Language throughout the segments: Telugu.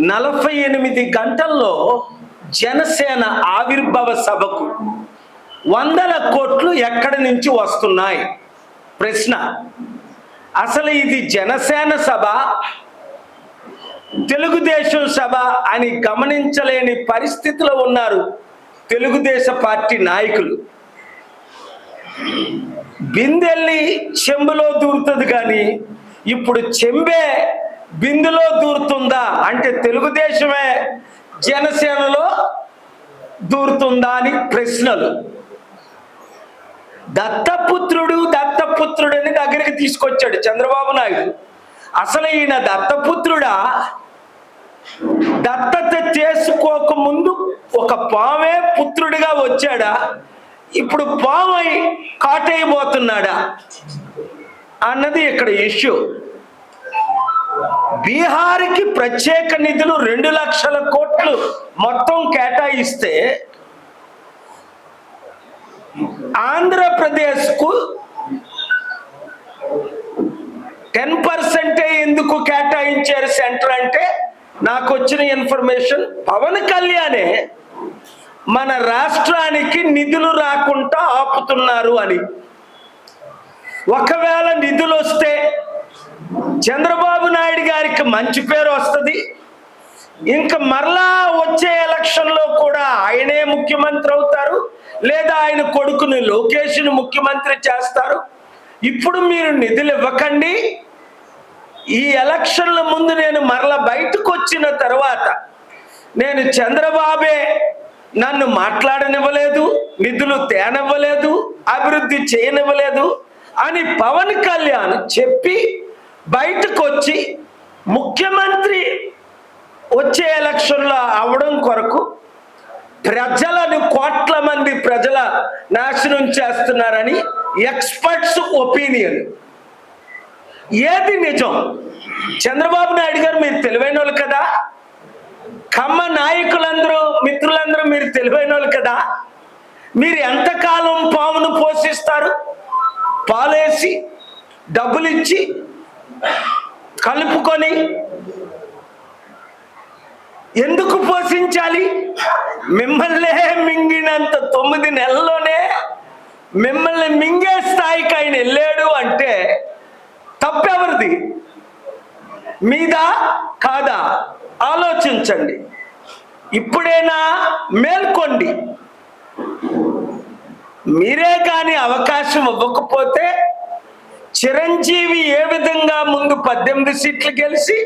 నలభై ఎనిమిది గంటల్లో జనసేన ఆవిర్భావ సభకు వందల కోట్లు ఎక్కడి నుంచి వస్తున్నాయి? ప్రశ్న. అసలు ఇది జనసేన సభ తెలుగుదేశం సభ అని గమనించలేని పరిస్థితిలో ఉన్నారు తెలుగుదేశ పార్టీ నాయకులు. బిందెల్లి చెంబులో దూరుతుంది కానీ ఇప్పుడు చెంబే బిందులో దూరుతుందా అంటే తెలుగుదేశమే జనసేనలో దూరుతుందా అని ప్రశ్నలు. దత్తపుత్రుడు దత్తపుత్రుడు అని దగ్గరికి తీసుకొచ్చాడు చంద్రబాబు నాయుడు. అసలు ఈయన దత్తపుత్రుడా? దత్తత చేసుకోకముందు ఒక పామే పుత్రుడిగా వచ్చాడా? ఇప్పుడు పామై కాటైపోతున్నాడా? అన్నది ఇక్కడ ఇష్యూ బీహార్కి ప్రత్యేక నిధులు రెండు లక్షల కోట్లు మొత్తం కేటాయిస్తే ఆంధ్రప్రదేశ్కు టెన్ పర్సెంటే ఎందుకు కేటాయించారు సెంటర్ అంటే నాకు వచ్చిన ఇన్ఫర్మేషన్ పవన్ కళ్యాణే మన రాష్ట్రానికి నిధులు రాకుండా ఆపుతున్నారు అని. ఒకవేళ నిధులు వస్తే చంద్రబాబు నాయుడు గారికి మంచి పేరు వస్తుంది. ఇంకా మరలా వచ్చే ఎలక్షన్లో కూడా ఆయనే ముఖ్యమంత్రి అవుతారు లేదా ఆయన కొడుకుని లోకేష్ను ముఖ్యమంత్రి చేస్తారు. ఇప్పుడు మీరు నిధులు ఇవ్వకండి. ఈ ఎలక్షన్ల ముందు నేను మరల బయటకు వచ్చిన తర్వాత నేను చంద్రబాబే నన్ను మాట్లాడనివ్వలేదు నిధులు తేనివ్వలేదు అభివృద్ధి చేయనివ్వలేదు అని పవన్ కళ్యాణ్ చెప్పి బయటకు వచ్చి ముఖ్యమంత్రి వచ్చే ఎలక్షన్లో అవడం కొరకు ప్రజలను కోట్ల మంది ప్రజల నాశనం చేస్తున్నారని ఎక్స్పర్ట్స్ ఒపీనియన్. ఏది నిజం? చంద్రబాబు నాయుడు గారు మీరు తెలివైన వాళ్ళు కదా? కమ్మ నాయకులందరూ మిత్రులందరూ మీరు తెలివైన వాళ్ళు కదా? మీరు ఎంతకాలం పామును పోషిస్తారు? పాలేసి డబ్బులిచ్చి కలుపుకొని ఎందుకు పోషించాలి? మిమ్మల్నే మింగినంత తొమ్మిది నెలల్లోనే మిమ్మల్ని మింగే స్థాయికి ఆయన వెళ్ళాడు అంటే తప్పెవరిది? మీద? కాదా? ఆలోచించండి. ఇప్పుడైనా మేల్కోండి. మీరే కానీ అవకాశం ఇవ్వకపోతే చిరంజీవి ఏ విధంగా ముందు పద్దెనిమిది సీట్లు గెలిచి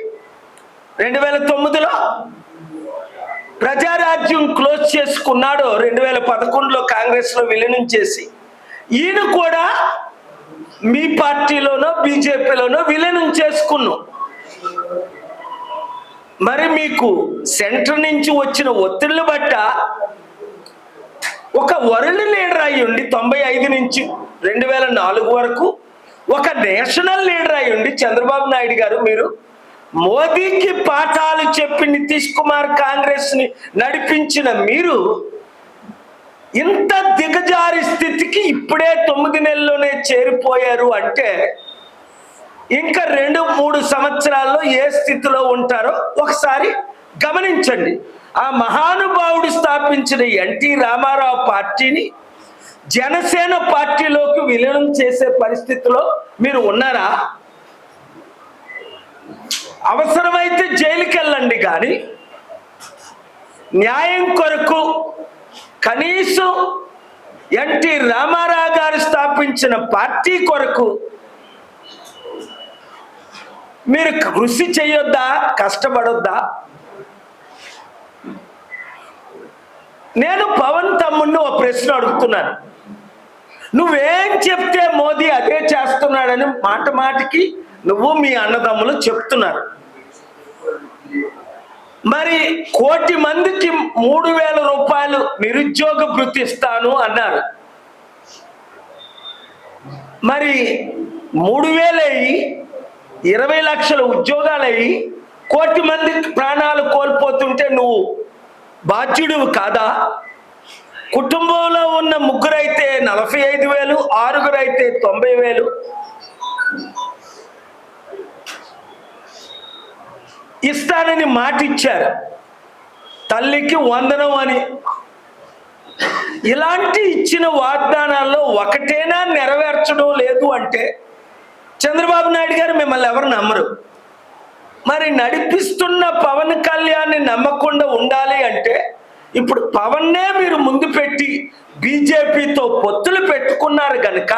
రెండు వేల తొమ్మిదిలో ప్రజారాజ్యం క్లోజ్ చేసుకున్నాడో రెండు వేల పదకొండులో కాంగ్రెస్లో విలీనం చేసి ఈయన కూడా మీ పార్టీలోనో బీజేపీలోనో విలీనం చేసుకున్నాం మరి మీకు సెంటర్ నుంచి వచ్చిన ఒత్తిళ్ళు బట్ట ఒక వరల్డ్ లీడర్ అయ్యుండి తొంభై ఐదు నుంచి రెండు వేల నాలుగు వరకు ఒక నేషనల్ లీడర్ అయి ఉండి చంద్రబాబు నాయుడు గారు మీరు మోదీకి పాఠాలు చెప్పి నితీష్ కుమార్ కాంగ్రెస్ని నడిపించిన మీరు ఇంత దిగజారి స్థితికి ఇప్పుడే తొమ్మిది నెలల్లోనే చేరిపోయారు అంటే ఇంకా రెండు మూడు సంవత్సరాల్లో ఏ స్థితిలో ఉంటారో ఒకసారి గమనించండి. ఆ మహానుభావుడు స్థాపించిన ఎన్టీ రామారావు పార్టీని జనసేన పార్టీలోకి విలీనం చేసే పరిస్థితిలో మీరు ఉన్నారా? అవసరమైతే జైలుకి వెళ్ళండి కానీ న్యాయం కొరకు కనీసం ఎన్టీ రామారావు గారు స్థాపించిన పార్టీ కొరకు మీరు కృషి చేయొద్దా కష్టపడొద్దా? నేను పవన్ తమ్ముడిని ఒక ప్రశ్న అడుగుతున్నాను. నువ్వేం చెప్తే మోదీ అదే చేస్తున్నాడని మాట మాటికి నువ్వు మీ అన్నదమ్ములు చెప్తున్నారు. మరి కోటి మందికి మూడు వేల రూపాయలు నిరుద్యోగ వృత్తి ఇస్తాను అన్నారు. మరి మూడు వేలయ్యి ఇరవై లక్షల ఉద్యోగాలయ్యి కోటి మంది ప్రాణాలు కోల్పోతుంటే నువ్వు బాధ్యుడివి కాదా? కుటుంబంలో ఉన్న ముగ్గురైతే నలభై ఐదు వేలు ఆరుగురైతే తొంభై వేలు. ఇస్తానని మాట ఇచ్చారు తల్లికి వందనం అని. ఇలాంటి ఇచ్చిన వాగ్దానాల్లో ఒకటేనా నెరవేర్చడం లేదు అంటే చంద్రబాబు నాయుడు గారు మిమ్మల్ని ఎవరు నమ్మరు. మరి నడిపిస్తున్న పవన్ కళ్యాణ్ని నమ్మకుండా ఉండాలి అంటే ఇప్పుడు పవన్నే మీరు ముందు పెట్టి బీజేపీతో పొత్తులు పెట్టుకున్నారు కనుక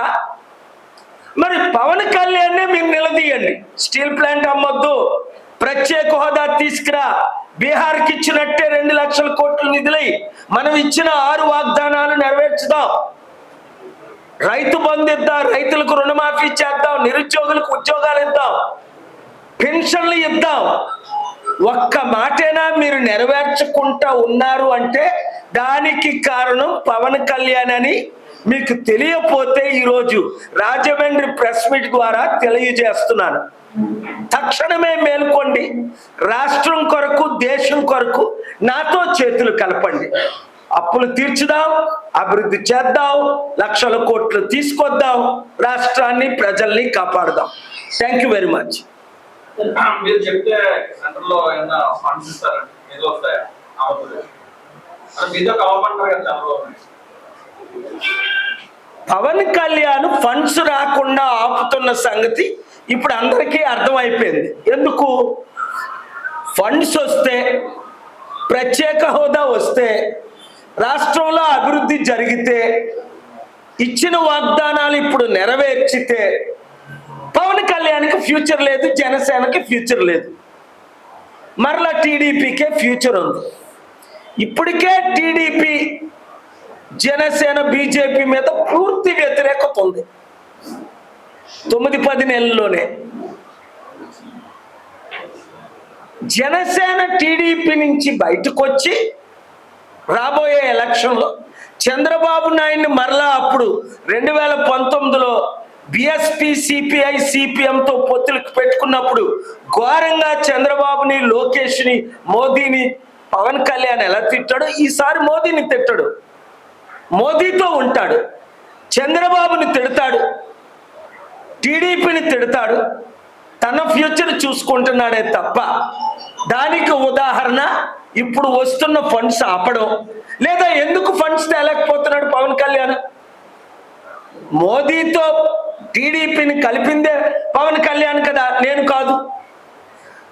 మరి పవన్ కళ్యాణ్నే మీరు నిలదీయండి. Steel plant అమ్మొద్దు. ప్రత్యేక హోదా తీసుకురా. బీహార్కి ఇచ్చినట్టే రెండు లక్షల కోట్ల నిధులై మనం ఇచ్చిన ఆరు వాగ్దానాలు నెరవేర్చుదాం. రైతు బంధు ఇద్దాం రైతులకు రుణమాఫీ చేద్దాం నిరుద్యోగులకు ఉద్యోగాలు ఇద్దాం పెన్షన్లు ఇద్దాం. ఒక్క మాటేనా మీరు నెరవేర్చకుండా ఉన్నారు అంటే దానికి కారణం పవన్ కళ్యాణ్ అని మీకు తెలియపోతే ఈరోజు రాజమండ్రి ప్రెస్ మీట్ ద్వారా తెలియజేస్తున్నాను. తక్షణమే మేల్కోండి. రాష్ట్రం కొరకు దేశం కొరకు నాతో చేతులు కలపండి. అప్పులు తీర్చుదాం అభివృద్ధి చేద్దాం లక్షల కోట్లు తీసుకొద్దాం రాష్ట్రాన్ని ప్రజల్ని కాపాడుదాం. థ్యాంక్ యూ వెరీ మచ్ మీరు చెప్తే సెంటర్లో ఏమైనా ఫండ్స్ ఇస్తారండి. ఏదో వస్తాయా? అవ్వదు మీతో కావాలంటారు కదా చంద్రబాబు నాయుడు. పవన్ కళ్యాణ్ ఫండ్స్ రాకుండా ఆపుతున్న సంగతి ఇప్పుడు అందరికీ అర్థమైపోయింది. ఎందుకు? ఫండ్స్ వస్తే ప్రత్యేక హోదా వస్తే రాష్ట్రంలో అభివృద్ధి జరిగితే ఇచ్చిన వాగ్దానాలు ఇప్పుడు నెరవేర్చితే పవన్ కళ్యాణ్కి ఫ్యూచర్ లేదు జనసేనకి ఫ్యూచర్ లేదు. మరలా టీడీపీకే ఫ్యూచర్ ఉంది. ఇప్పటికే టీడీపీ జనసేన బీజేపీ మీద పూర్తి వ్యతిరేకత ఉంది. తొమ్మిది పది నెలల్లోనే. జనసేన టీడీపీ నుంచి బయటకు వచ్చి రాబోయే ఎలక్షన్లో చంద్రబాబు నాయుడిని మరలా అప్పుడు రెండు వేల పంతొమ్మిదిలో బిఎస్పి సిపిఐ సిపిఎంతో పొత్తులకు పెట్టుకున్నప్పుడు ఘోరంగా చంద్రబాబుని లోకేష్ని మోదీని పవన్ కళ్యాణ్ ఎలా తిట్టాడో ఈసారి మోదీని తిట్టాడు. మోదీతో ఉంటాడు. చంద్రబాబుని తిడతాడు. టీడీపీని తిడతాడు. తన ఫ్యూచర్ చూసుకుంటున్నాడే తప్ప దానికి ఉదాహరణ ఇప్పుడు వస్తున్న ఫండ్స్ ఆపడం లేదా ఎందుకు ఫండ్స్ తేలేకపోతున్నాడు పవన్ కళ్యాణ్? మోదీతో టీడీపీని కలిపిందే పవన్ కళ్యాణ్ కదా నేను కాదు.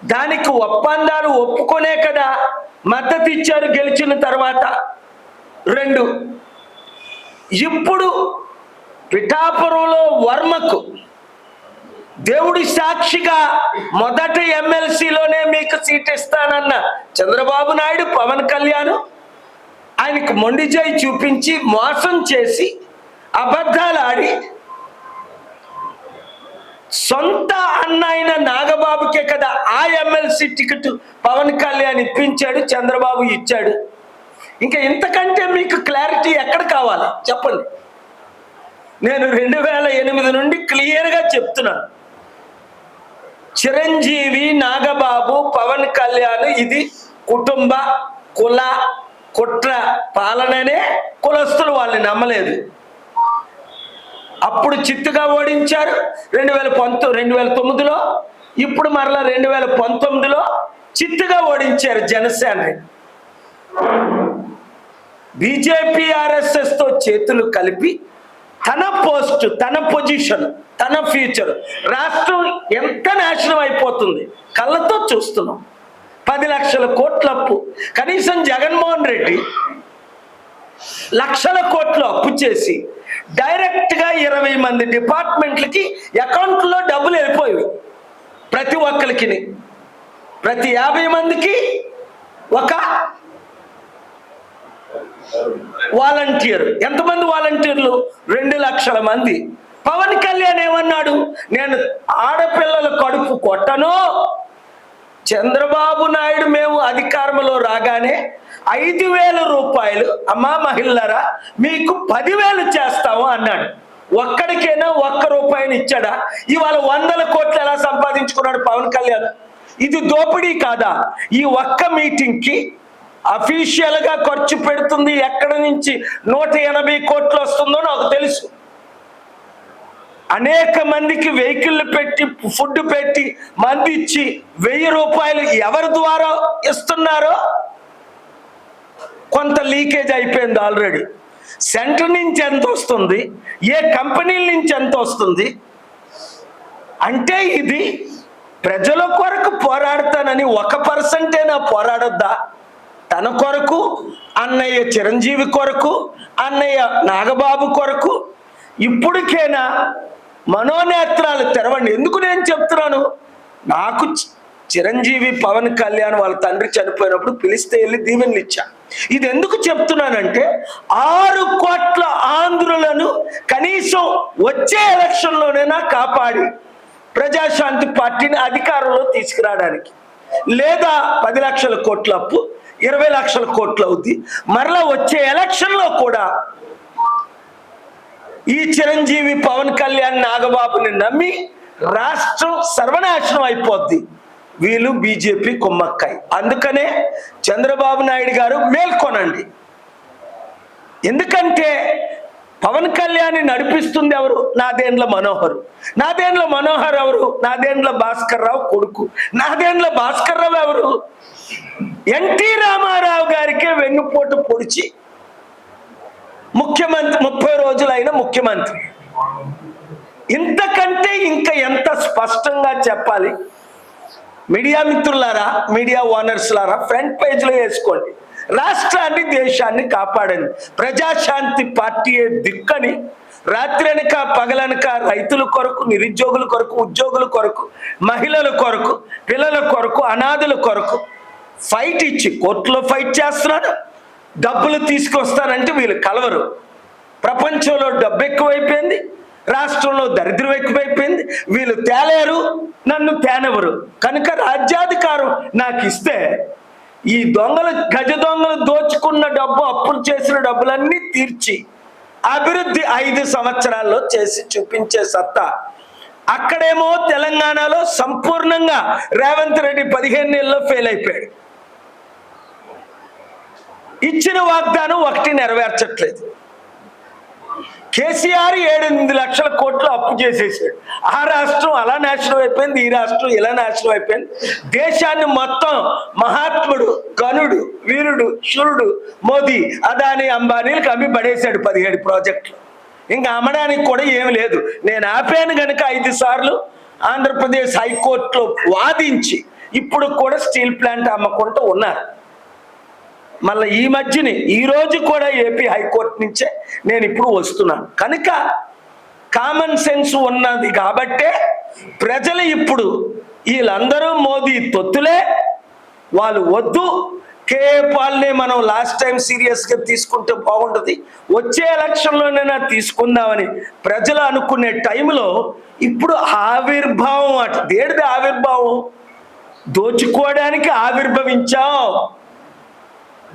దానికి ఒప్పందాలు ఒప్పుకునే కదా మద్దతు ఇచ్చారు గెలిచిన తర్వాత. రెండు ఇప్పుడు పిఠాపురంలో వర్మకు దేవుడి సాక్షిగా మొదటి ఎమ్మెల్సీలోనే మీకు సీట్ ఇస్తానన్న చంద్రబాబు నాయుడు పవన్ కళ్యాణ్ ఆయనకు మొండి చూపించి మోసం చేసి అబద్ధాలు ఆడి సొంత అన్న అయిన నాగబాబుకే కదా ఆ ఎమ్మెల్సీ టికెట్ పవన్ కళ్యాణ్ ఇప్పించాడు చంద్రబాబు ఇచ్చాడు. ఇంకా ఇంతకంటే మీకు క్లారిటీ ఎక్కడ కావాలి? చెప్పండి. నేను రెండు వేల ఎనిమిది నుండి క్లియర్గా చెప్తున్నాను. చిరంజీవి నాగబాబు పవన్ కళ్యాణ్ ఇది కుటుంబ కుల కుట్ర పాలననే కులస్తులు వాళ్ళని నమ్మలేదు. అప్పుడు చిత్తుగా ఓడించారు. రెండు వేల పంతొమ్మిది రెండు వేల తొమ్మిదిలో ఇప్పుడు మరలా రెండు వేల పంతొమ్మిదిలో చిత్తుగా ఓడించారు జనసేనని బీజేపీ ఆర్ఎస్ఎస్తో చేతులు కలిపి తన పోస్ట్ తన పొజిషన్ తన ఫ్యూచర్. రాష్ట్రం ఎంత నాశనం అయిపోతుంది? కళ్ళతో చూస్తున్నాం. పది లక్షల కోట్ల అప్పు. కనీసం జగన్మోహన్ రెడ్డి లక్షల కోట్లు అప్పు చేసి డైరెక్ట్గా ఇరవై మంది డిపార్ట్మెంట్లకి అకౌంట్లో డబ్బులు వెళ్ళిపోయాయి ప్రతి ఒక్కరికి ప్రతి యాభై మందికి ఒక వాలంటీర్. ఎంతమంది వాలంటీర్లు? రెండు లక్షల మంది. పవన్ కళ్యాణ్ ఏమన్నాడు? నేను ఆడపిల్లల కడుపు కొట్టను. చంద్రబాబు నాయుడు మేము అధికారంలో రాగానే ఐదు వేల రూపాయలు అమ్మా మహిళరా మీకు పదివేలు చేస్తాము అన్నాడు. ఒక్కడికైనా ఒక్క రూపాయిని ఇచ్చాడా? ఇవాళ వందల కోట్లు ఎలా సంపాదించుకున్నాడు పవన్ కళ్యాణ్? ఇది దోపిడీ కాదా? ఈ ఒక్క మీటింగ్కి అఫీషియల్గా ఖర్చు పెడుతుంది ఎక్కడి నుంచి? నూట ఎనభై కోట్లు వస్తుందో నాకు తెలుసు. అనేక మందికి వెహికల్ పెట్టి ఫుడ్ పెట్టి మంది ఇచ్చి వెయ్యి రూపాయలు ఎవరి ద్వారా ఇస్తున్నారో కొంత లీకేజ్ అయిపోయింది ఆల్రెడీ. సెంటర్ నుంచి ఎంత వస్తుంది? ఏ కంపెనీల నుంచి ఎంత వస్తుంది? అంటే ఇది ప్రజల కొరకు పోరాడతానని ఒక పర్సెంటేనా పోరాడొద్దా? తన కొరకు అన్నయ్య చిరంజీవి కొరకు అన్నయ్య నాగబాబు కొరకు? ఇప్పటికైనా మనోనేత్రాలు తెరవండి. ఎందుకు నేను చెప్తున్నాను? నాకు చి- చిరంజీవి పవన్ కళ్యాణ్ వాళ్ళ తండ్రి చనిపోయినప్పుడు పిలిస్తే వెళ్ళి దీవెనలు ఇచ్చా? ఇది ఎందుకు చెప్తున్నానంటే ఆరు కోట్ల ఆంధ్రులను కనీసం వచ్చే ఎలక్షన్లోనైనా కాపాడి ప్రజాశాంతి పార్టీని అధికారంలో తీసుకురావడానికి. లేదా పది లక్షల కోట్ల అప్పు ఇరవై లక్షల కోట్లు అవుద్ది మరలా వచ్చే ఎలక్షన్లో కూడా ఈ చిరంజీవి పవన్ కళ్యాణ్ నాగబాబుని నమ్మి రాష్ట్రం సర్వనాశనం అయిపోద్ది. వీళ్ళు బీజేపీ కుమ్మక్కాయి అందుకనే చంద్రబాబు నాయుడు గారు మేల్కొనండి. ఎందుకంటే పవన్ కళ్యాణ్ నడిపిస్తుంది ఎవరు? నాదేండ్ల మనోహర్. నాదేండ్ల మనోహర్ ఎవరు? నాదేండ్ల భాస్కర్ రావు కొడుకు. నాదేండ్ల భాస్కర్ రావు ఎవరు? ఎన్టీ రామారావు గారికే వెన్నుపోటు పొడిచి ముఖ్యమంత్రి ముప్పై రోజులైన ముఖ్యమంత్రి. ఇంతకంటే ఇంకా ఎంత స్పష్టంగా చెప్పాలి? మీడియా మిత్రులారా మీడియా ఓనర్స్ లారా ఫ్రంట్ పేజ్లో వేసుకోండి. రాష్ట్రాన్ని దేశాన్ని కాపాడండి. ప్రజాశాంతి పార్టీ దిక్కని రాత్రనక పగలనక రైతుల కొరకు నిరుద్యోగుల కొరకు ఉద్యోగుల కొరకు మహిళల కొరకు పిల్లల కొరకు అనాథుల కొరకు ఫైట్ ఇచ్చి కోర్టులో ఫైట్ చేస్తున్నాడు. డబ్బులు తీసుకొస్తానంటే వీళ్ళు కలవరు. ప్రపంచంలో డబ్బు ఎక్కువైపోయింది రాష్ట్రంలో దరిద్రం ఎక్కువైపోయింది. వీళ్ళు తేలేరు నన్ను తేనెవరు కనుక రాజ్యాధికారం నాకు ఇస్తే ఈ దొంగలు గజ దొంగలు దోచుకున్న డబ్బు అప్పులు చేసిన డబ్బులన్నీ తీర్చి అభివృద్ధి ఐదు సంవత్సరాల్లో చేసి చూపించే సత్తా. అక్కడేమో తెలంగాణలో సంపూర్ణంగా రేవంత్ రెడ్డి పదిహేను నెలల్లో ఫెయిల్ అయిపోయాడు. ఇచ్చిన వాగ్దానం ఒకటి నెరవేర్చట్లేదు. కేసీఆర్ ఏడెనిమిది లక్షల కోట్లు అప్పు చేసేసాడు. ఆ రాష్ట్రం అలా నాశనం అయిపోయింది ఈ రాష్ట్రం ఇలా నాశనం అయిపోయింది. దేశాన్ని మొత్తం మహాత్ముడు గనుడు వీరుడు శురుడు మోదీ అదాని అంబానీలకు అమ్మి పడేశాడు పదిహేడు ప్రాజెక్టులు. ఇంకా అమ్మడానికి కూడా ఏమి లేదు. నేను ఆపాను కనుక ఐదు సార్లు. ఆంధ్రప్రదేశ్ హైకోర్టులో వాదించి ఇప్పుడు కూడా స్టీల్ ప్లాంట్ అమ్మకుంటూ ఉన్నారు. మళ్ళీ ఈ మధ్యని ఈ రోజు కూడా ఏపీ హైకోర్టు నుంచే నేను ఇప్పుడు వస్తున్నాను. కనుక కామన్ సెన్స్ ఉన్నది కాబట్టే ప్రజలు ఇప్పుడు వీళ్ళందరూ మోదీ తొత్తులే వాళ్ళు వద్దు. కేఏ పాల్ని మనం లాస్ట్ టైం సీరియస్గా తీసుకుంటే బాగుంటుంది. వచ్చే ఎలక్షన్లోనైనా తీసుకుందామని ప్రజలు అనుకునే టైంలో ఇప్పుడు ఆవిర్భావం అట. దేడిది ఆవిర్భావం? దోచుకోవడానికి ఆవిర్భవించాం.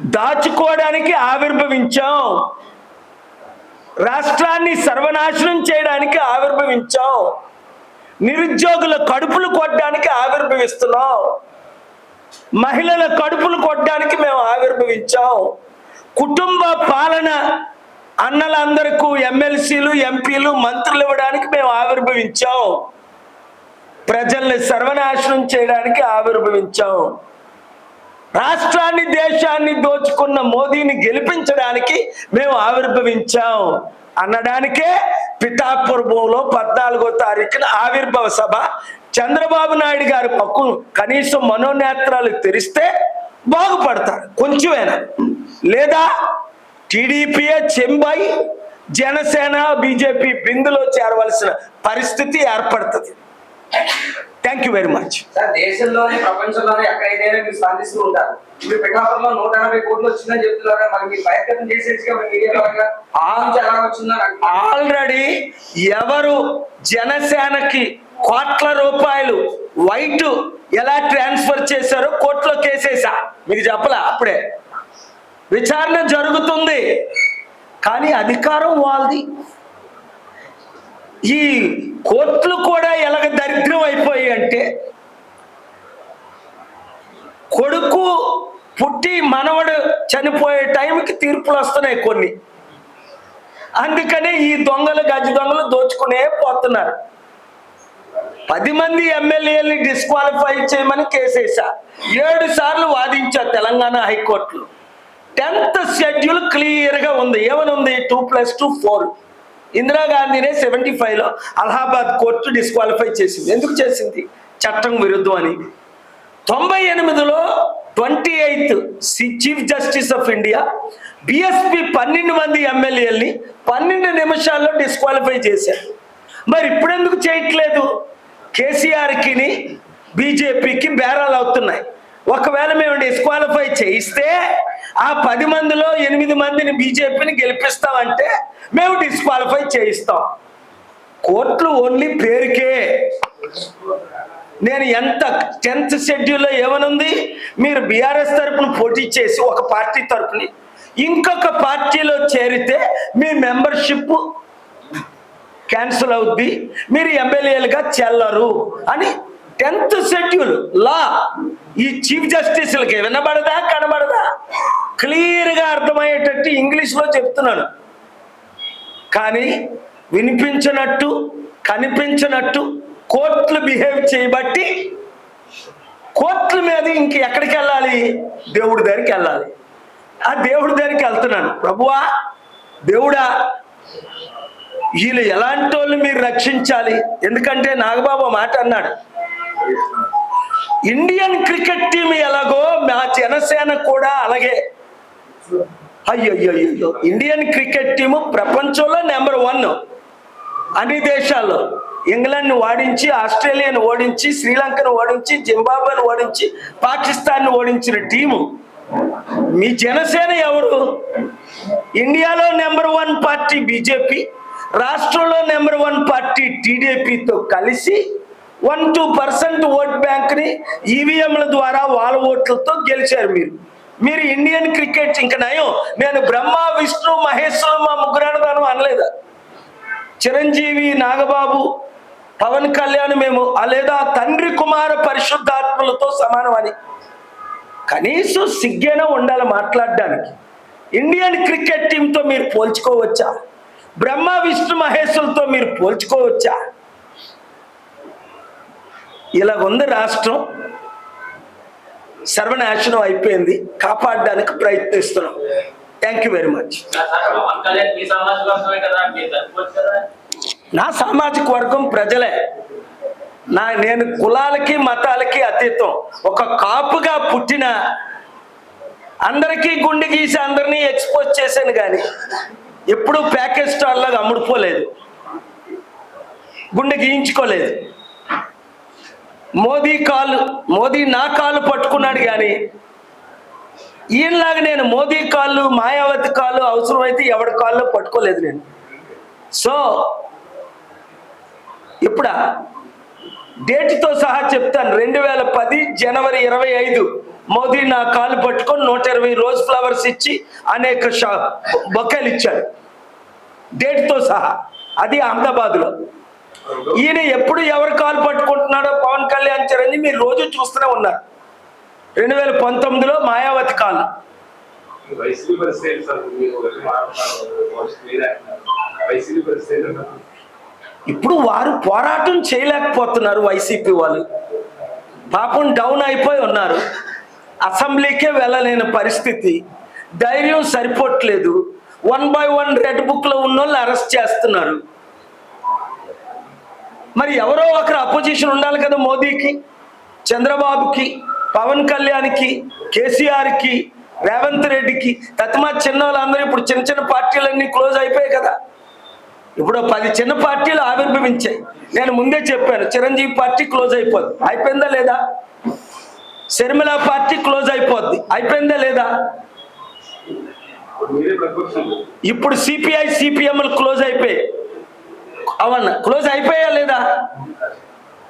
దాచుకోవడానికి ఆవిర్భవించాం. రాష్ట్రాన్ని సర్వనాశనం చేయడానికి ఆవిర్భవించాం. నిరుద్యోగుల కడుపులు కొట్టడానికి ఆవిర్భవిస్తున్నాం. మహిళల కడుపులు కొట్టడానికి మేము ఆవిర్భవించాం. కుటుంబ పాలన అన్నలందరికీ ఎమ్మెల్సీలు ఎంపీలు మంత్రులు ఇవ్వడానికి మేము ఆవిర్భవించాం. ప్రజల్ని సర్వనాశనం చేయడానికి ఆవిర్భవించాం. రాష్ట్రాన్ని దేశాన్ని దోచుకున్న మోదీని గెలిపించడానికి మేము ఆవిర్భవించాం అనడానికే పిఠాపురంలో పద్నాలుగో తారీఖున ఆవిర్భవ సభ. చంద్రబాబు నాయుడు గారి పక్కు కనీసం మనోనేత్రాలు తెరిస్తే బాగుపడతారు కొంచెమైనా. లేదా టీడీపీఏ చెంబై జనసేన బీజేపీ బిందులో చేరవలసిన పరిస్థితి ఏర్పడుతుంది. థ్యాంక్ యూ వెరీ మచ్ దేశంలోనే ప్రపంచంలోనే మీరు స్పందిస్తూ ఉంటారు. పిఠాపురంలో నూట ఎనభై కోట్లు వచ్చిందని చెప్తున్నారు? మరి మీరు చేసేసి ఎలా వచ్చిందని. ఆల్రెడీ ఎవరు జనసేనకి కోట్ల రూపాయలు వైట్ ఎలా ట్రాన్స్ఫర్ చేశారో కోర్టులో కేసేసా. మీకు చెప్పలా? అప్పుడే. విచారణ జరుగుతుంది. కానీ అధికారం వాళ్ళది. ఈ కోర్టులు కూడా ఎలాగ దరిద్రం అయిపోయాయి అంటే కొడుకు పుట్టి మనవడు చనిపోయే టైంకి తీర్పులు వస్తున్నాయి కొన్ని. అందుకనే ఈ దొంగలు గజ దొంగలు దోచుకునే పోతున్నారు. పది మంది ఎమ్మెల్యేలని డిస్క్వాలిఫై చేయమని కేసేసా ఏడు సార్లు వాదించా తెలంగాణ హైకోర్టులో. టెన్త్ షెడ్యూల్ క్లియర్గా ఉంది. ఏమని ఉంది టూ ప్లస్ టూ ఫోర్. ఇందిరాగాంధీనే సెవెంటీ ఫైవ్లో అలహాబాద్ కోర్టు డిస్క్వాలిఫై చేసింది. ఎందుకు చేసింది? చట్టం విరుద్ధం అని. తొంభై ఎనిమిదిలో twenty eighth chief justice of India BSP పన్నెండు మంది ఎమ్మెల్యేలని పన్నెండు నిమిషాల్లో డిస్క్వాలిఫై చేశారు. మరి ఇప్పుడెందుకు చేయట్లేదు? కేసీఆర్కిని బీజేపీకి బేరాలు అవుతున్నాయి. ఒకవేళ మేము డిస్క్వాలిఫై చేయిస్తే ఆ పది మందిలో ఎనిమిది మందిని బీజేపీని గెలిపిస్తామంటే మేము డిస్క్వాలిఫై చేయిస్తాం. కోర్టులు ఓన్లీ పేరుకే. నేను ఎంత టెన్త్ షెడ్యూల్లో ఏమనుంది? మీరు బీఆర్ఎస్ తరపున పోటీ చేసి ఒక పార్టీ తరపుని ఇంకొక పార్టీలో చేరితే మీ మెంబర్షిప్ క్యాన్సిల్ అవుద్ది. మీరు ఎమ్మెల్యేలుగా చెల్లరు అని టెన్త్ షెడ్యూల్ లా. ఈ చీఫ్ జస్టిస్లకి వినబడదా కనబడదా? క్లియర్గా అర్థమయ్యేటట్టు ఇంగ్లీష్లో చెప్తున్నాను. కానీ వినిపించినట్టు కనిపించినట్టు కోర్టులు బిహేవ్ చేయబట్టి కోర్టుల మీద ఇంక ఎక్కడికి వెళ్ళాలి? దేవుడి దగ్గరికి వెళ్ళాలి. ఆ దేవుడి దగ్గరికి వెళ్తున్నాను. ప్రభువా దేవుడా వీళ్ళు ఎలాంటి వాళ్ళు మీరు రక్షించాలి? ఎందుకంటే నాగబాబు మాట అన్నాడు. ఇండియన్ క్రికెట్ టీం ఎలాగో మా జనసేన కూడా అలాగే. అయ్యో అయ్యో అయ్యో ఇండియన్ క్రికెట్ టీము ప్రపంచంలో నెంబర్ వన్ అన్ని దేశాల్లో. ఇంగ్లాండ్ని ఓడించి ఆస్ట్రేలియాను ఓడించి శ్రీలంకను ఓడించి జింబాబ్వేను ఓడించి పాకిస్తాన్ను ఓడించిన టీము మీ జనసేన ఎవరు? ఇండియాలో నెంబర్ వన్ పార్టీ బీజేపీ రాష్ట్రంలో నెంబర్ వన్ పార్టీ టీడీపీతో కలిసి వన్ టూ పర్సెంట్ ఓట్ బ్యాంక్ని ఈవీఎంల ద్వారా వాళ్ళ ఓట్లతో గెలిచారు మీరు. మీరు ఇండియన్ క్రికెట్ ఇంకా నయం. నేను బ్రహ్మ విష్ణు మహేశ్వరం మా ముగ్గురాడదాను అనలేదా? చిరంజీవి నాగబాబు పవన్ కళ్యాణ్ మేము లేదా తండ్రి కుమార పరిశుద్ధాత్మలతో సమానమని కనీసం సిగ్గైనా ఉండాలి మాట్లాడడానికి. ఇండియన్ క్రికెట్ టీంతో మీరు పోల్చుకోవచ్చా? బ్రహ్మ విష్ణు మహేశ్వరులతో మీరు పోల్చుకోవచ్చా? ఇలా ఉంది రాష్ట్రం. సర్వనాశనం అయిపోయింది. కాపాడడానికి ప్రయత్నిస్తున్నాం. థ్యాంక్ యూ వెరీ మచ్ నా సామాజిక వర్గం ప్రజలే. నా నేను కులాలకి మతాలకి అతీతం. ఒక కాపుగా పుట్టిన అందరికీ గుండె గీసి అందరినీ ఎక్స్పోజ్ చేశాను కానీ ఎప్పుడు ప్యాకేజ్ స్టార్లాగా అమ్ముడుపోలేదు. గుండె గీయించుకోలేదు. మోదీ కాలు మోదీ నా కాలు పట్టుకున్నాడు కానీ ఈయనలాగా నేను మోదీ కాళ్ళు మాయావతి కాళ్ళు అవసరమైతే ఎవరి కాళ్ళు పట్టుకోలేదు నేను. సో ఇప్పుడా డేట్తో సహా చెప్తాను రెండు వేల పది జనవరి ఇరవై ఐదు మోదీ నా కాలు పట్టుకొని నూట ఇరవై రోజ్ ఫ్లవర్స్ ఇచ్చి అనేక షా బొక్కలు ఇచ్చాడు. డేట్తో సహా అది అహ్మదాబాద్లో. ఈయన ఎప్పుడు ఎవరు కాలు పట్టుకుంటున్నాడో పవన్ కళ్యాణ్ చిరంజీవి మీరు రోజు చూస్తూనే ఉన్నారు. రెండు వేల పంతొమ్మిదిలో మాయావతి కాలు. ఇప్పుడు వారు పోరాటం చేయలేకపోతున్నారు వైసీపీ వాళ్ళు. పాపం డౌన్ అయిపోయి ఉన్నారు. అసెంబ్లీకే వెళ్ళలేని పరిస్థితి. ధైర్యం సరిపోవట్లేదు. వన్ బై వన్ రెడ్ బుక్లో ఉన్న వాళ్ళు అరెస్ట్ చేస్తున్నారు. మరి ఎవరో ఒకరు అపోజిషన్ ఉండాలి కదా మోదీకి చంద్రబాబుకి పవన్ కళ్యాణ్కి కేసీఆర్కి రేవంత్ రెడ్డికి తత్మా చిన్న వాళ్ళందరూ ఇప్పుడు చిన్న చిన్న పార్టీలన్నీ క్లోజ్ అయిపోయాయి కదా. ఇప్పుడు పది చిన్న పార్టీలు ఆవిర్భవించాయి. నేను ముందే చెప్పాను చిరంజీవి పార్టీ క్లోజ్ అయిపోద్ది. అయిపోయిందా లేదా? శర్మిల పార్టీ క్లోజ్ అయిపోద్ది. అయిపోయిందా లేదా? ఇప్పుడు సిపిఐ సిపిఎంలు క్లోజ్ అయిపోయాయి. అవన్న క్లోజ్ అయిపోయా లేదా?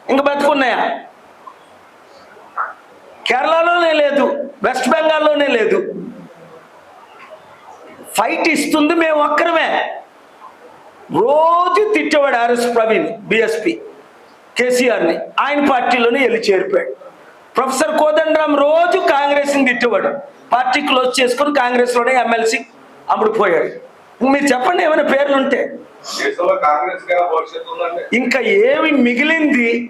ఇంక బతుకున్నాయా? కేరళలోనే లేదు వెస్ట్ బెంగాల్లోనే లేదు. ఫైట్ ఇస్తుంది మేము ఒక్కరమే. రోజు తిట్టేవాడు ఆర్ఎస్ ప్రవీణ్ బిఎస్పి కేసీఆర్ని. ఆయన పార్టీలోనే వెళ్ళి చేరిపోయాడు. ప్రొఫెసర్ కోదండరామ్ రోజు కాంగ్రెస్ని తిట్టేవాడు. పార్టీ క్లోజ్ చేసుకుని కాంగ్రెస్లోనే ఎమ్మెల్సీ అమ్ముడుపోయాడు. మీరు చెప్పండి ఏమైనా పేర్లు ఉంటే ఇంకా ఏమి మిగిలింది?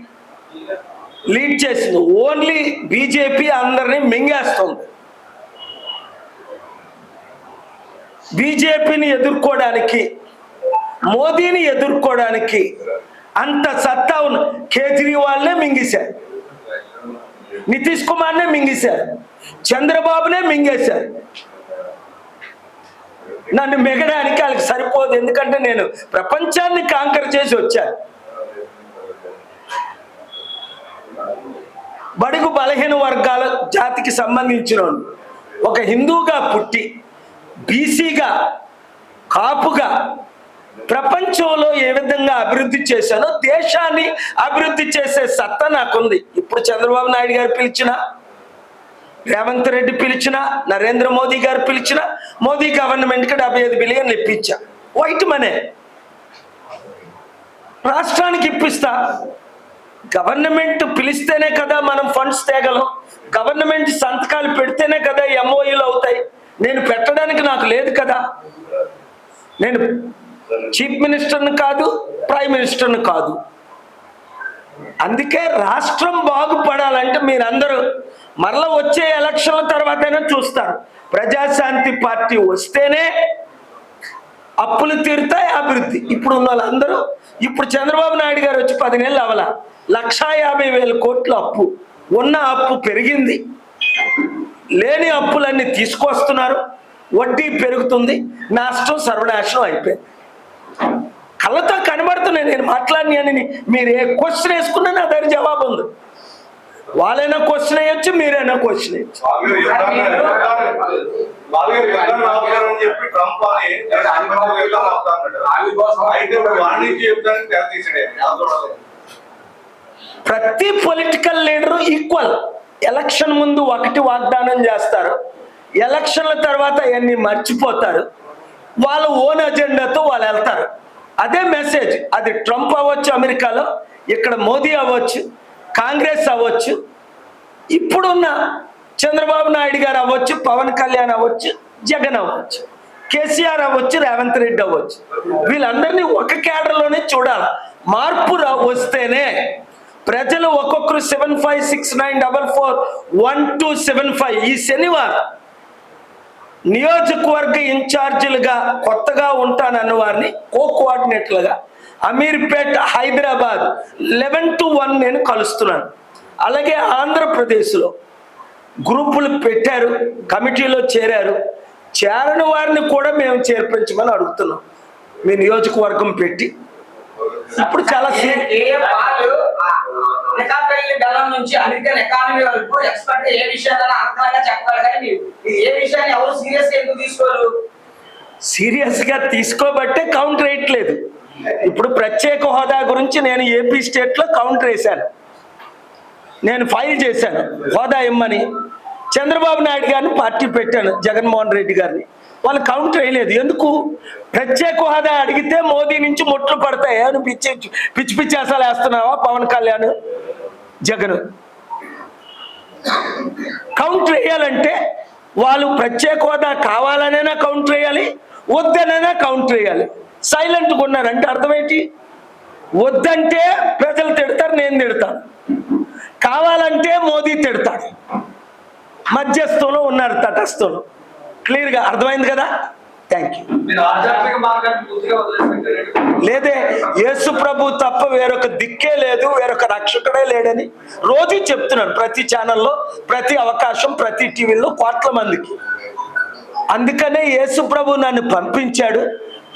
లీడ్ చేసింది. ఓన్లీ బీజేపీ అందరినీ మింగేస్తుంది. బీజేపీని ఎదుర్కోవడానికి మోదీని ఎదుర్కోవడానికి అంత సత్తా ఉన్న కేజ్రీవాల్నే మింగేశారు. నితీష్ కుమార్నే మింగేశారు. చంద్రబాబునే మింగేశారు. నన్ను మిగడానికి వాళ్ళకి సరిపోదు. ఎందుకంటే నేను ప్రపంచాన్ని కాంకర్ చేసి వచ్చాను. బడుగు బలహీన వర్గాల జాతికి సంబంధించిన ఒక హిందూగా పుట్టి బీసీగా కాపుగా ప్రపంచంలో ఏ విధంగా అభివృద్ధి చేశానో దేశాన్ని అభివృద్ధి చేసే సత్తా నాకుంది. ఇప్పుడు చంద్రబాబు నాయుడు గారు పిలిచిన రేవంత్ రెడ్డి పిలిచిన నరేంద్ర మోదీ గారు పిలిచిన మోదీ గవర్నమెంట్కి డెబ్బై ఐదు బిలియన్లు ఇప్పించా. వైట్ మనీ రాష్ట్రానికి ఇప్పిస్తా. గవర్నమెంట్ పిలిస్తేనే కదా మనం ఫండ్స్ తేగలం. గవర్నమెంట్ సంతకాలు పెడితేనే కదా ఎంఓయూలు అవుతాయి. నేను పెట్టడానికి నాకు లేదు కదా. నేను చీఫ్ మినిస్టర్ని కాదు ప్రైమ్ మినిస్టర్ని కాదు. అందుకే రాష్ట్రం బాగుపడాలంటే మీరందరూ మరలా వచ్చే ఎలక్షన్ల తర్వాతైనా చూస్తారు. ప్రజాశాంతి పార్టీ వస్తేనే అప్పులు తీరుతాయి అభివృద్ధి. ఇప్పుడు ఉన్న వాళ్ళందరూ ఇప్పుడు చంద్రబాబు నాయుడు గారు వచ్చి పది నెలలు అవల. లక్షా యాభై వేల కోట్ల అప్పు. ఉన్న అప్పు పెరిగింది. లేని అప్పులన్నీ తీసుకొస్తున్నారు. వడ్డీ పెరుగుతుంది. నష్టం సర్వనాశనం అయిపోయింది. కళ్ళతో కనబడుతున్నాయి. నేను మాట్లాడినానని మీరు ఏ క్వశ్చన్ వేసుకున్నా నా దగ్గర జవాబు ఉంది. వాళ్ళైనా క్వశ్చన్ వేయొచ్చు మీరైనా క్వశ్చన్ ప్రతి పొలిటికల్ లీడరు ఈక్వల్ ఎలక్షన్ ముందు ఒకటి వాగ్దానం చేస్తారు. ఎలక్షన్ల తర్వాత అవన్నీ మర్చిపోతారు. వాళ్ళ ఓన్ అజెండాతో వాళ్ళు వెళ్తారు. అదే మెసేజ్ అది ట్రంప్ అవ్వచ్చు అమెరికాలో. ఇక్కడ మోదీ అవ్వచ్చు. కాంగ్రెస్ అవ్వచ్చు ఇప్పుడున్న చంద్రబాబు నాయుడు గారు అవ్వచ్చు పవన్ కళ్యాణ్ అవ్వచ్చు జగన్ అవ్వచ్చు కేసీఆర్ అవ్వచ్చు రేవంత్ రెడ్డి అవ్వచ్చు. వీళ్ళందరినీ ఒక కేడర్లోనే చూడాలి. మార్పు వస్తేనే ప్రజలు ఒక్కొక్కరు seven five six nine double four one two seven five ఈ శనివారం నియోజకవర్గ ఇన్ఛార్జీలుగా కొత్తగా ఉంటానన్న వారిని co కోఆర్డినేటర్లుగా Ameerpet Hyderabad. Eleven to one నేను కలుస్తున్నాను. అలాగే ఆంధ్రప్రదేశ్లో గ్రూపులు పెట్టారు కమిటీలో చేరారు. చేరని వారిని కూడా మేము చేర్పించమని అడుగుతున్నాం. మీ నియోజకవర్గం పెట్టి. ఇప్పుడు చాలా సీ- అనకాపల్లి బెల్లం నుంచి అమెరికన్ ఎకానమీ వరకు ఎక్స్పర్ట్ ఏ విషయాలను అర్థంగా చెప్పాలి కానీ ఏ విషయాన్ని ఎవరు సీరియస్ ఎందుకు తీసుకోరు? సీరియస్గా తీసుకోబట్టే కౌంటర్ వేయట్లేదు ఇప్పుడు ప్రత్యేక హోదా గురించి నేను ఏపీ స్టేట్లో కౌంటర్ వేశాను. నేను ఫైల్ చేశాను హోదా ఇమ్మని. చంద్రబాబు నాయుడు గారిని పార్టీ పెట్టాను జగన్మోహన్ రెడ్డి గారిని. వాళ్ళు కౌంటర్ వేయలేదు. ఎందుకు? ప్రత్యేక హోదా అడిగితే మోదీ నుంచి ముట్లు పడతాయి? అని పిచ్చి పిచ్చి పిచ్చి వేస్తున్నావా? పవన్ కళ్యాణ్ జగన్. కౌంటర్ వేయాలంటే వాళ్ళు ప్రత్యేక హోదా కావాలనైనా కౌంటర్ వేయాలి వద్దనైనా కౌంటర్ వేయాలి. సైలెంట్గా ఉన్నారంటే అర్థం ఏంటి వద్దంటే ప్రజలు తిడతారు నేను తిడతాను. కావాలంటే మోదీ తిడతాడు. మధ్యస్థంలో ఉన్నారు తటస్థంలో. క్లియర్గా అర్థమైంది కదా? థ్యాంక్ యూ లేదే. యేసు ప్రభు తప్ప వేరొక దిక్కే లేదు వేరొక రక్షకుడే లేడని రోజు చెప్తున్నాను ప్రతి ఛానల్లో ప్రతి అవకాశం ప్రతి టీవీలో కోట్ల మందికి. అందుకనే యేసు ప్రభు నన్ను పంపించాడు.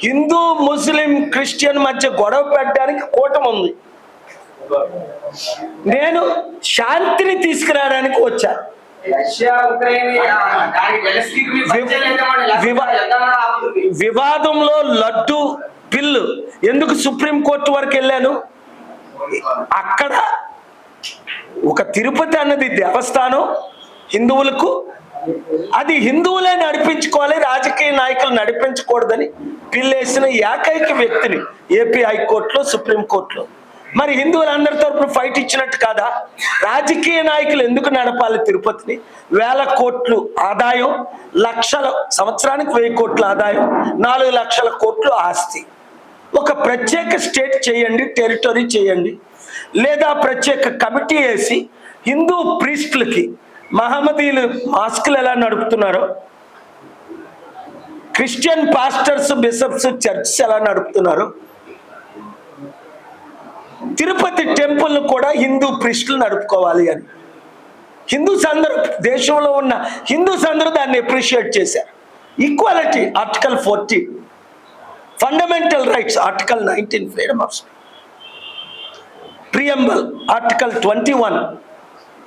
హిందూ ముస్లిం క్రిస్టియన్ మధ్య గొడవ పెట్టడానికి కూటమి ఉంది. నేను శాంతిని తీసుకురావడానికి ఆపుతుంది. వివాదంలో లడ్డు బిల్లు ఎందుకు సుప్రీం కోర్టు వరకు వెళ్ళాను? అక్కడ ఒక తిరుపతి అన్నది దేవస్థానం హిందువులకు అది హిందువులే నడిపించుకోవాలి రాజకీయ నాయకులు నడిపించకూడదని పిల్లేసిన ఏకైక వ్యక్తిని ఏపీ హైకోర్టులో సుప్రీం కోర్టులో. మరి హిందువులందరి తరపున ఫైట్ ఇచ్చినట్టు కాదా? రాజకీయ నాయకులు ఎందుకు నడపాలి తిరుపతిని? వేల కోట్లు ఆదాయం లక్షల సంవత్సరానికి వెయ్యి కోట్ల ఆదాయం నాలుగు లక్షల కోట్లు ఆస్తి. ఒక ప్రత్యేక స్టేట్ చేయండి టెరిటరీ చేయండి. లేదా ప్రత్యేక కమిటీ వేసి హిందూ ప్రీస్టులకి మహమ్మదీలు మాస్కులు ఎలా నడుపుతున్నారో? క్రిస్టియన్ పాస్టర్స్ బిషప్స్ చర్చ్ ఎలా నడుపుతున్నారు? తిరుపతి టెంపుల్ను కూడా హిందూ ప్రిస్టులు నడుపుకోవాలి అని. హిందూస్ అందరూ దేశంలో ఉన్న హిందూస్ అందరూ దాన్ని అప్రిషియేట్ చేశారు. Equality article forty fundamental rights article nineteen freedom of preamble article twenty one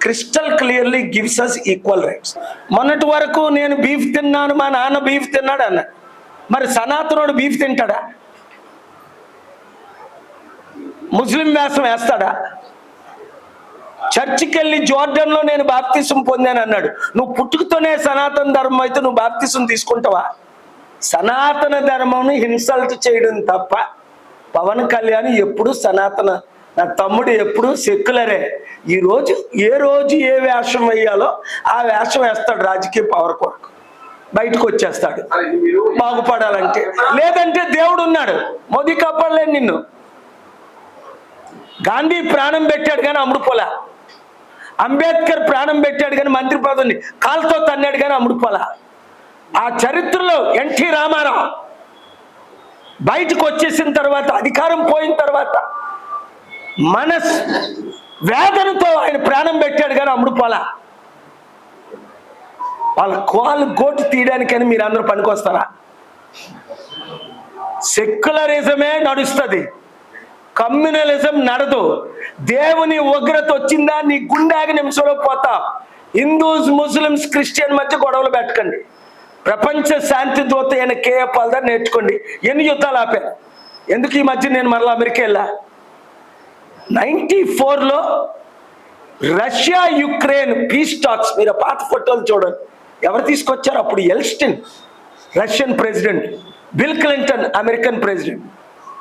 crystal clearly gives us equal rights మొన్నటి వరకు నేను బీఫ్ తిన్నాను మా నాన్న బీఫ్ తిన్నాడు అన్న. మరి సనాతనుడు బీఫ్ తింటాడా? ముస్లిం వ్యాసం వేస్తాడా? చర్చికి వెళ్ళి జోర్డన్లో నేను బాప్తిసం పొందాను అన్నాడు. నువ్వు పుట్టుకతోనే సనాతన ధర్మం అయితే నువ్వు బాప్తిసం తీసుకుంటావా? సనాతన ధర్మంను ఇన్సల్ట్ చేయడం తప్ప పవన్ కళ్యాణ్ ఎప్పుడు సనాతన నా తమ్ముడు ఎప్పుడు సెక్యులరే. ఈ రోజు ఏ రోజు ఏ వేషం వేయాలో ఆ వేషం వేస్తాడు రాజకీయ పవర్ కొరకు. బయటకు వచ్చేస్తాడు. బాగుపడాలంటే. లేదంటే దేవుడు ఉన్నాడు. మోదీ కాపాడలేను నిన్ను. గాంధీ ప్రాణం పెట్టాడు కానీ అమ్ముడుపోలా అంబేద్కర్ ప్రాణం పెట్టాడు కానీ మంత్రి పదవిని కాలుతో తన్నాడు కానీ అమ్ముడుపోలా ఆ చరిత్రలో ఎన్టీ రామారావు బయటకు వచ్చేసిన తర్వాత అధికారం పోయిన తర్వాత మనస్ వేదనతో ఆయన ప్రాణం పెట్టాడు కానీ అమ్ముడుపోలా వాళ్ళ కోళ్ళు గోటు తీయడానికని మీరు అందరూ పనికొస్తారా? సెక్యులరిజమే నడుస్తుంది. కమ్యూనలిజం నడదు. దేవుని ఉగ్రత వచ్చిందా? నీ గుండాగి నిమిషంలో పోతా. హిందూస్ ముస్లిమ్స్ క్రిస్టియన్ మధ్య గొడవలు పెట్టకండి. ప్రపంచ శాంతి దూత అయిన కేఏ పాల్దార్ నేర్చుకోండి. ఎన్ని యుద్ధాలు ఆపారు? ఎందుకు ఈ మధ్య నేను మరలా అమెరికా వెళ్ళా? నైంటీ ఫోర్లో రష్యా యుక్రెయిన్ పీస్ టాక్స్ మీరు పాత ఫోటోలు చూడండి. ఎవరు తీసుకొచ్చారు? అప్పుడు Yeltsin Russian president Bill Clinton American president.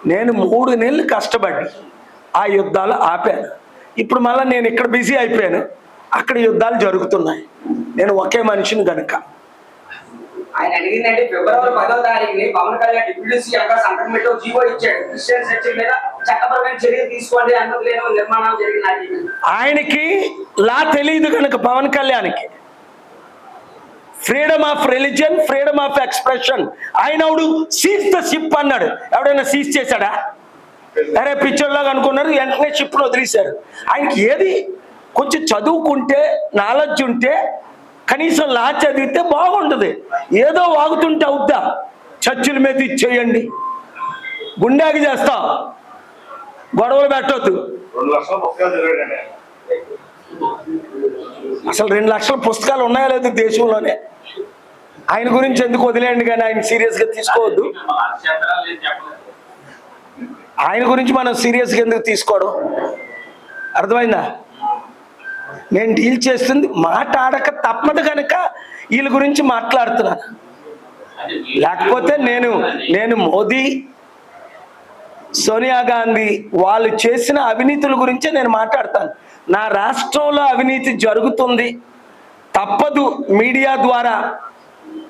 నేను మూడు నెలలు కష్టపడి ఆ యుద్ధాలు ఆపాను. ఇప్పుడు మళ్ళీ నేను ఇక్కడ బిజీ అయిపోయాను. అక్కడ యుద్ధాలు జరుగుతున్నాయి. నేను ఒకే మనిషిని కనుక ఆయన అడిగిందంటే ఫిబ్రవరి పదో తారీఖుని పవన్ కళ్యాణ్ డిప్యూటీ సీఎం గా సంతకం పెట్టి జీవో ఇచ్చాడు. క్రిస్టియన్ చర్చి మీద చట్టపరమైన చర్యలు తీసుకోండి అందుకు లేని నిర్మాణం జరిగింది ఆయనకి లా తెలియదు కనుక పవన్ కళ్యాణ్కి. Freedom of religion freedom of expression ఆయన సీజ్ ద షిప్ అన్నాడు. ఎవడైనా సీజ్ చేశాడా? అరే పిక్చర్లాగా అనుకున్నారు వెంటనే షిప్ను వదిలేశారు. ఆయనకి ఏది? కొంచెం చదువుకుంటే నాలెడ్జ్ ఉంటే కనీసం లా చదివితే బాగుంటుంది. ఏదో వాగుతుంటే అవుద్దా? చర్చిల మీద ఇచ్చేయండి. గుండాకి చేస్తా. గొడవలు పెట్టవద్దు. అసలు రెండు లక్షల పుస్తకాలు ఉన్నాయో లేదు దేశంలోనే? ఆయన గురించి ఎందుకు వదిలేయండి కానీ ఆయన సీరియస్గా తీసుకోవద్దు. ఆయన గురించి మనం సీరియస్గా ఎందుకు తీసుకోవడం? అర్థమైందా? నేను డీల్ చేస్తుంది మాట్లాడక తప్పదు కనుక వీళ్ళ గురించి మాట్లాడుతున్నాను లేకపోతే నేను నేను మోదీ సోనియా గాంధీ వాళ్ళు చేసిన అవినీతుల గురించే నేను మాట్లాడతాను. నా రాష్ట్రంలో అవినీతి జరుగుతుంది. తప్పదు మీడియా ద్వారా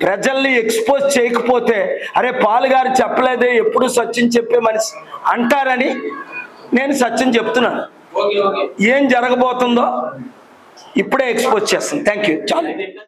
ప్రజల్ని ఎక్స్పోజ్ చేయకపోతే అరే పాలు గారు చెప్పలేదే ఎప్పుడు సత్యం చెప్పే మనిషి అంటారని నేను సత్యం చెప్తున్నాను. ఏం జరగబోతుందో ఇప్పుడే ఎక్స్పోజ్ చేస్తాను. థ్యాంక్ యూ చాలు.